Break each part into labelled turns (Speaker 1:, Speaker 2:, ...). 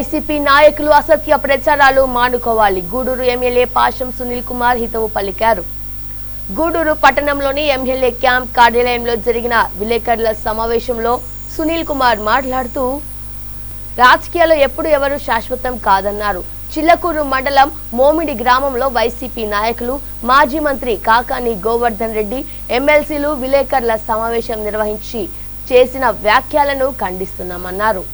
Speaker 1: YCP నాయకులు అసత్య ప్రచారాలు మానుకోవాలి. గూడూరు ఎమ్మెల్యే పాషం సునీల్ కుమార్ హితవు పలికారు. గూడూరు పట్టణంలోని ఎమ్మెల్యే క్యాంప్ కార్యాలయంలో జరిగిన విలేకరుల సమావేశంలో సునీల్ కుమార్ మాట్లాడుతూ రాజకీయాల్లో ఎప్పుడు ఎవరు శాశ్వతం కాదన్నారు. చిల్లకూరు మండలం మోమిడి గ్రామంలో వైసీపీ నాయకులు మాజీ మంత్రి కాకాని గోవర్ధన్ రెడ్డి ఎమ్మెల్సీలు విలేకరుల సమావేశం నిర్వహించి చేసిన వ్యాఖ్యలను ఖండిస్తున్నామన్నారు.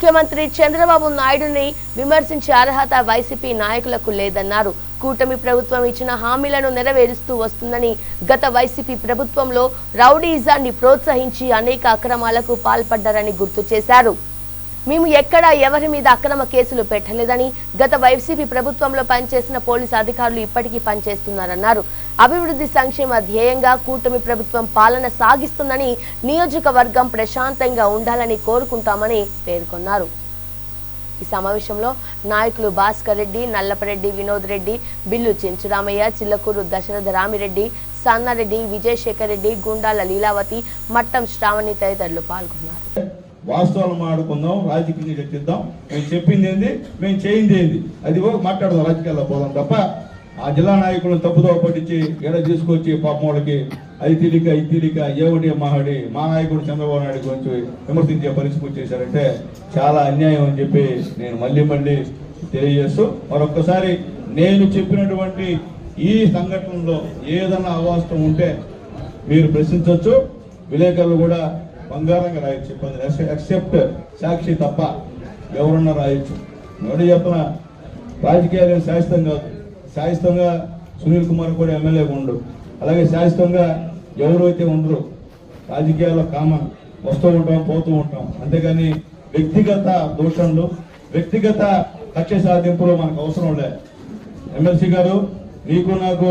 Speaker 1: ముఖ్యమంత్రి చంద్రబాబు నాయుడుని విమర్శించే అర్హత వైసీపీ నాయకులకు లేదన్నారు. కూటమి ప్రభుత్వం ఇచ్చిన హామీలను నెరవేరుస్తూ వస్తుందని గత వైసీపీ ప్రభుత్వంలో రౌడీజాన్ని ప్రోత్సహించి అనేక అక్రమాలకు పాల్పడ్డారని గుర్తు చేశారు. మేము ఎక్కడా ఎవరి మీద అక్రమ కేసులు పెట్టలేదని గత వైసీపీ ప్రభుత్వంలో పనిచేసిన పోలీసు అధికారులు ఇప్పటికీ పనిచేస్తున్నారన్నారు. అభివృద్ధి సంక్షేమ ధ్యేయంగా కూటమి ప్రభుత్వం పాలన సాగిస్తుందని నియోజకవర్గం ప్రశాంతంగా ఉండాలని కోరుకుంటామని పేర్కొన్నారు. ఈ సమావేశంలో నాయకులు భాస్కర్ రెడ్డి నల్లపరెడ్డి వినోద్ రెడ్డి బిల్లు చెంచురామయ్య చిల్లకూరు దశరథ రామిరెడ్డి సన్నారెడ్డి విజయశేఖర్ రెడ్డి గుండాల లీలావతి మట్టం శ్రావణి తదితరులు పాల్గొన్నారు.
Speaker 2: వాస్తవాలు మాట్లాడుకుందాం రాజకీయంగా చర్చిద్దాం. మేము చెప్పింది ఏంది? మేము చేయింది ఏంది? అది మాట్లాడదాం రాజకీయాల్లో పోదాం తప్ప ఆ జిల్లా నాయకులను తప్పుదో పట్టించి ఎడ తీసుకొచ్చి పాపం వాళ్ళకి అది తిరిక ఇది తిరిక ఏమిటి మహాడి మా నాయకుడు చంద్రబాబు నాయుడు గురించి విమర్శించే పరిస్థితి వచ్చేసారంటే చాలా అన్యాయం అని చెప్పి నేను మళ్ళీ మళ్ళీ తెలియజేస్తూ మరొక్కసారి నేను చెప్పినటువంటి ఈ సంఘటనలో ఏదన్నా అవాస్తవం ఉంటే మీరు ప్రశ్నించవచ్చు విలేకరులు కూడా బంగారంగా రాయొచ్చు. ఇబ్బంది ఎక్సెప్ట్ సాక్షి తప్ప ఎవరన్నా రాయొచ్చు. నేను చెప్పిన రాజకీయాలు శాశ్వతం కాదు. శాశ్వతంగా సునీల్ కుమార్ కూడా ఎమ్మెల్యేగా ఉండు. అలాగే శాశ్వతంగా ఎవరైతే ఉండరు రాజకీయాల్లో కామన్ వస్తూ ఉంటాం పోతూ ఉంటాం. అంతేగాని వ్యక్తిగత దోషణలు వ్యక్తిగత కక్ష సాధింపులు మనకు అవసరం లేదు ఎమ్మెల్సీ గారు నీకు నాకు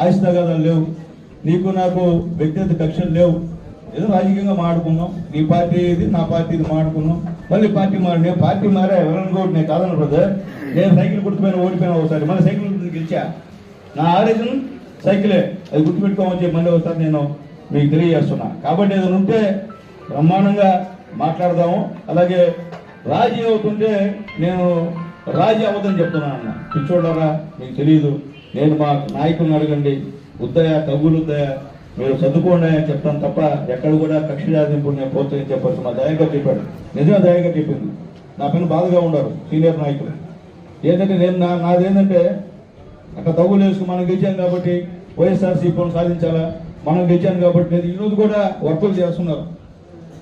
Speaker 2: ఆయుష్ తగాదాలు లేవు. నీకు నాకు వ్యక్తిగత కక్షలు లేవు. ఏదో రాజకీయంగా మాడుకుందాం నీ పార్టీ ఇది నా పార్టీ ఇది మాడుకున్నాం మళ్ళీ పార్టీ మారి నేను పార్టీ మారా ఎవరైనా కూడా నేను కాదన్న బ్రదర్ నేను సైకిల్ గుర్తుపోయిన ఓడిపోయినా ఒకసారి. మళ్ళీ సైకిల్ గెలిచా? నా ఆలోచన సైకిలే. అది గుర్తుపెట్టుకోమని చెప్పి మళ్ళీ ఒకసారి నేను మీకు తెలియజేస్తున్నా. కాబట్టి ఏదైనా ఉంటే బ్రహ్మాండంగా మాట్లాడదాము. అలాగే రాజీ అవుతుంటే నేను రాజీ అవ్వదని చెప్తున్నాను అన్న. పిచ్చోళ్ళరా మీకు తెలియదు నేను మా నాయకులను అడగండి. ఉద్దయ తగులు ఉద్దయ మీరు చదువుకోండి అని చెప్తాను తప్ప ఎక్కడ కూడా కక్ష జాతింపుడు నేను ప్రోత్సహించే పరిస్థితి మా దయగా చెప్పాడు. నిజమే దయగా చెప్పింది. నా పైన బాధగా ఉన్నారు సీనియర్ నాయకులు. ఏంటంటే నేను నా నాదేంటంటే అక్కడ తగులు వేసుకుని మనం గెలిచాం కాబట్టి వైఎస్ఆర్సీపీని సాధించాలా? మనం గెలిచాం కాబట్టి నేను ఈరోజు కూడా వర్కులు చేస్తున్నారు.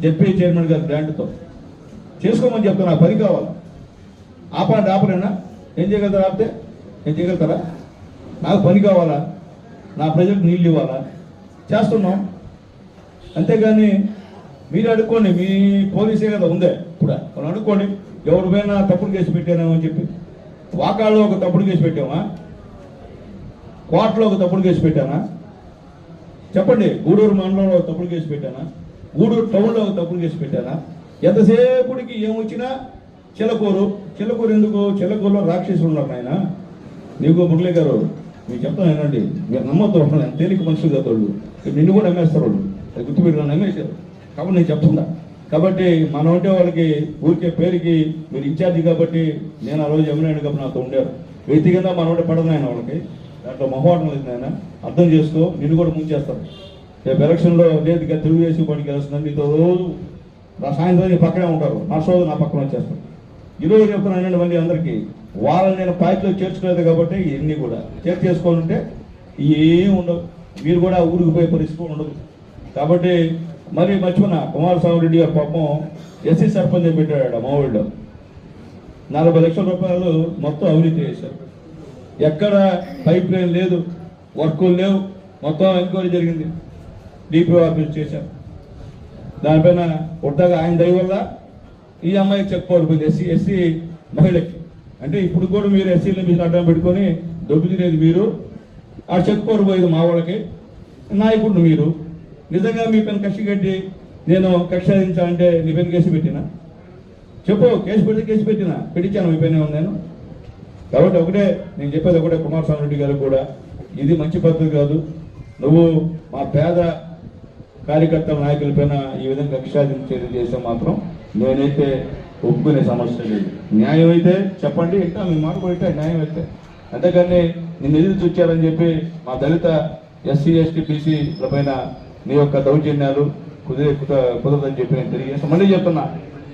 Speaker 2: జెడ్పీ చైర్మన్ గారి గ్రాంట్తో చేసుకోమని చెప్తున్నా పని కావాలి. ఆపండి ఆపలేనా? ఏం చేయగలుగుతారా ఆపితే? ఏం చేయగలుగుతారా? నాకు పని కావాలా? నా ప్రజలకు నీళ్ళు ఇవ్వాలా? చేస్తున్నాం. అంతేగాని మీరు అడుక్కోండి మీ పోలీసే కదా ఉందే ఇప్పుడు మనం అడుక్కోండి ఎవరిపైనా తప్పుడు కేసు పెట్టానేమో అని చెప్పి. వాకాళ్ళలో ఒక తప్పుడు కేసు పెట్టామా? కోటలో ఒక తప్పుడు కేసు పెట్టానా? చెప్పండి గూడూరు మండలంలో ఒక తప్పుడు కేసు పెట్టానా? గూడూరు టౌన్లో ఒక తప్పుడు కేసు పెట్టానా? ఎంతసేపుడికి ఏమొచ్చినా చిలకూరు చిలకూరు ఎందుకు? చిలకూరులో రాక్షసులు ఉన్నారు నాయన. నీకు మురళీ గారు మీకు చెప్తాను ఏనండి మీరు నమ్మద్దు వాళ్ళు ఎంత తేలిక మనుషులు కదా నిన్ను కూడా నమ్మేస్తారు వాళ్ళు. అది గుర్తుపెట్టి నమ్మేశారు. కాబట్టి నేను చెప్తున్నా. కాబట్టి మనం ఉంటే వాళ్ళకి ఊరికే పేరుకి మీరు ఇన్ఛార్జి కాబట్టి నేను ఆ రోజు ఎమ్మెల్యే కాబట్టి నాతో ఉండారు. వ్యక్తిగతంగా మన ఉంటే పడదు ఆయన వాళ్ళకి. దాంట్లో మొహమాటం లేదు నాయన. అర్థం చేసుకో. నిన్ను కూడా ముంచేస్తారు రేపు ఎలక్షన్లో లేదు ఇక తెలుగుదేశం పార్టీకి వెళ్తున్నాను నీతో రోజు నా సాయంత్రం నీ పక్కనే ఉంటారు నా రోజు నా పక్కన వచ్చేస్తారు ఈరోజు చెప్తున్నానండి మళ్ళీ అందరికీ. వాళ్ళని నేను పార్టీలో చేర్చుకోలేదు కాబట్టి ఇవన్నీ కూడా. చేర్చి ఏం ఉండవు మీరు కూడా ఊరికి పోయే పరిస్థితి ఉండదు. కాబట్టి మరి మర్చిపోయిన కుమారస్వామి రెడ్డి గారు పాపం ఎస్సీ సర్పంచ్ పెట్టాడు మా ఊళ్ళో. నలభై లక్షల రూపాయలు మొత్తం అవినీతి చేశారు. ఎక్కడ పైప్ లైన్ లేదు వర్కులు లేవు మొత్తం ఎంక్వైరీ జరిగింది. డిపిఓ ఆఫీస్ చేశారు. దానిపైన ఉట్టగా ఆయన దయ వల్ల ఈ అమ్మాయి చెప్పుకోవాలి ఎస్సీ ఎస్సీ మహిళకి. అంటే ఇప్పుడు కూడా మీరు ఎస్సీని మీద అడ్డం పెట్టుకొని దొబ్బు తినేది మీరు. ఆ చెప్పుకోరు పోయేది మా వాళ్ళకి. నాయకుడు మీరు. నిజంగా మీ పైన కక్ష కట్టి నేను కక్ష అంటే నీ పైన కేసు పెట్టినా? చెప్పు కేసు పెడితే కేసు పెట్టినా? పెట్టించాను మీ పైన నేను? కాబట్టి ఒకటే నేను చెప్పేది ఒకటే కుమారస్వామి రెడ్డి గారు కూడా. ఇది మంచి పద్ధతి కాదు. నువ్వు మా పేద కార్యకర్తల నాయకులపైన ఈ విధంగా కక్షాధించేది చేస్తే మాత్రం నేనైతే ఒప్పుకునే సమస్య లేదు. న్యాయం అయితే చెప్పండి ఇంకా మీ మాట కూడా న్యాయం అయితే అంతేకాని నిన్ను ఎదురు చూచారని చెప్పి మా దళిత ఎస్సీ ఎస్టీ బీసీల పైన నీ యొక్క దౌర్జన్యాలు కుదిరే కుదరదని చెప్పి నేను తెలియజేస్తాను మళ్ళీ చెప్తున్నా.